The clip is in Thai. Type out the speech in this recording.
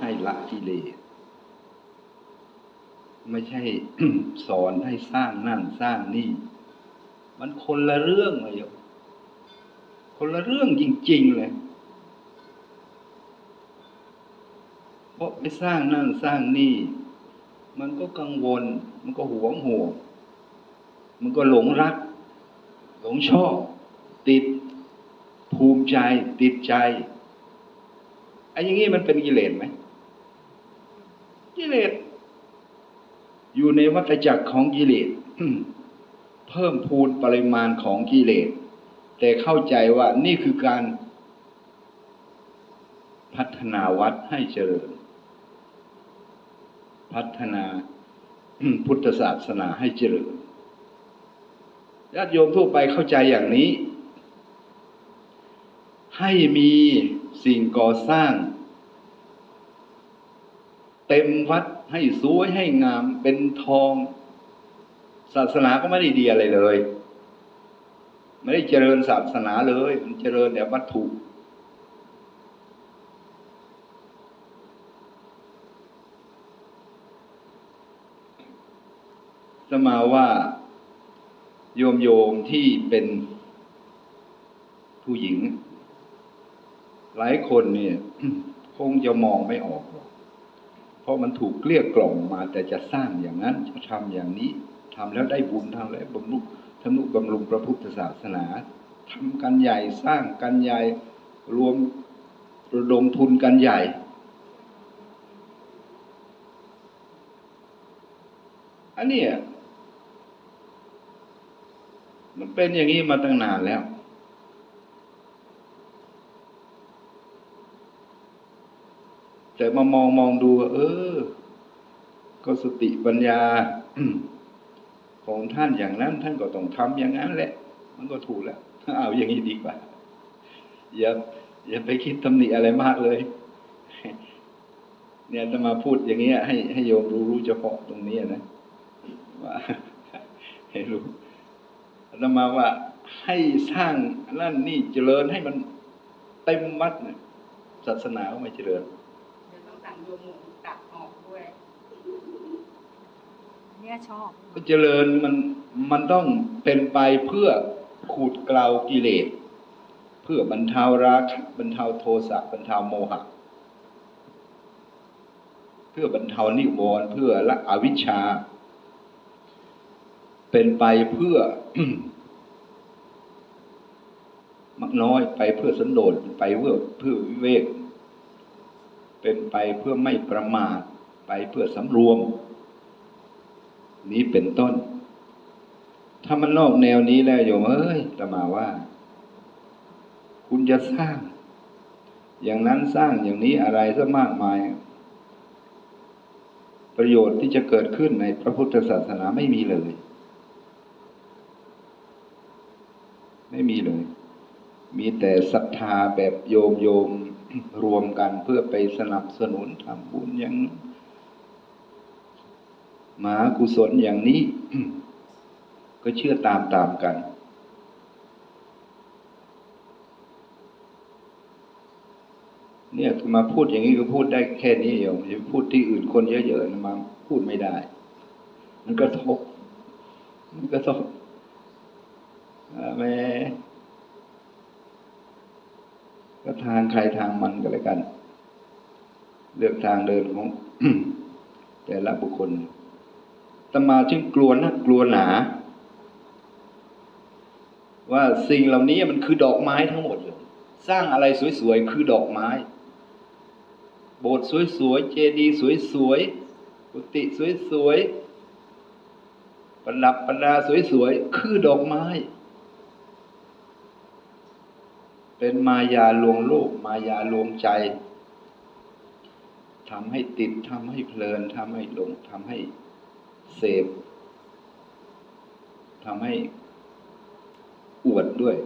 ให้ละกิเลสไม่ใช่สอนให้สร้างนั่นสร้างนี่ มันคนละเรื่องเลยคนละเรื่องจริง ๆ เลย เพราะไปสร้างนั่นสร้างนี่ มันก็กังวล มันก็หวงห่วง มันก็หลงรัก หลงชอบ ติดภูมิใจ ติดใจ ไอ้อย่างนี้มันเป็นกิเลสไหมกิเลสอยู่ในวัฏจักรของกิเลสเพิ่มพูนปริมาณของกิเลส แต่เข้าใจว่านี่คือการ พัฒนาวัดให้เจริญ พัฒนาพุทธศาสนาให้เจริญญาติโยมทั่วไปเข้าใจอย่างนี้ ให้มีสิ่งก่อสร้าง เต็มวัดให้สวยให้งามเป็นทอง ศาสนาก็ไม่ได้ดีอะไรเลย ไม่ได้เจริญศาสนาเลย มันเจริญแต่วัตถุสมาว่าโยมโยมที่เป็นผู้หญิง หลายคนเนี่ย คงจะมองไม่ออกหรอก เพราะมันถูกเกลี้ยกล่อมมาแต่จะสร้างอย่างนั้นจะทำอย่างนี้ทำแล้วได้บุญทำแล้วบำรุงทำนุบำรุงพระพุทธศาสนาทำกันใหญ่สร้างกันใหญ่รวมระดมทุนกันใหญ่ อันนี้มันเป็นอย่างนี้มาตั้งนานแล้ว แต่มามองมองดูเออ ก็สติปัญญาของท่านอย่างนั้น ท่านก็ต้องทำอย่างนั้นแหละ มันก็ถูกแล้วเอาอย่างนี้ดีกว่า อย่าอย่าไปคิดตำหนิอะไรมากเลย เนี่ยจะมาพูดอย่างเงี้ยให้ให้โยมรู้รู้เฉพาะตรงนี้นะว่าให้รู้อาตมาว่าให้สร้างนั่นนี่เจริญให้มันเต็มวัดเนี่ยศาสนาไม่เจริญ โยมหมูตัดออกด้วย เนี่ยชอบก็เจริญมันมันต้องเป็นไปเพื่อขูดเกลากิเลส เพื่อบรรเทาราคะบรรเทาโทสะบรรเทาโมหะ เพื่อบรรเทานิวรณ์เพื่อละอวิชชา เป็นไปเพื่อมักน้อยไปเพื่อสันโดษไปเพื่อเพื่อวิเวก เป็นไปเพื่อไม่ประมาทไปเพื่อสำรวม นี้เป็นต้น ถ้ามันนอกแนวนี้แล้วโยมเอ้ยตมาว่า คุณจะสร้าง อย่างนั้นสร้างอย่างนี้อะไรซะมากมาย ประโยชน์ที่จะเกิดขึ้นในพระพุทธศาสนาไม่มีเลย ไม่มีเลย มีแต่ศรัทธาแบบโยมโยม รวมกันเพื่อไปสนับสนุนทำบุญอย่างมหากุศลอย่างนี้ ก็เชื่อตามตามกัน เนี่ยมาพูดอย่างนี้ก็พูดได้แค่นี้โยมจะพูดที่อื่นคนเยอะๆนะมาพูดไม่ได้ มันกระทบมันกระทบแม่ ก็ทางใครทางมันก็แล้วกัน เลือกทางเดินของแต่ละบุคคลตมาจึงกลัวนักกลัวหนา ว่าสิ่งเหล่านี้มันคือดอกไม้ทั้งหมดเลยสร้างอะไรสวยๆ คือดอกไม้ โบสถ์สวยๆ เจดีย์สวยๆกุฏิสวยๆประดับประดาสวยๆ คือดอกไม้ เป็นมายาลวงโลกมายาลวงใจทำให้ติดทำให้เพลินทำให้หลงทำให้เสพทำให้อวดด้วย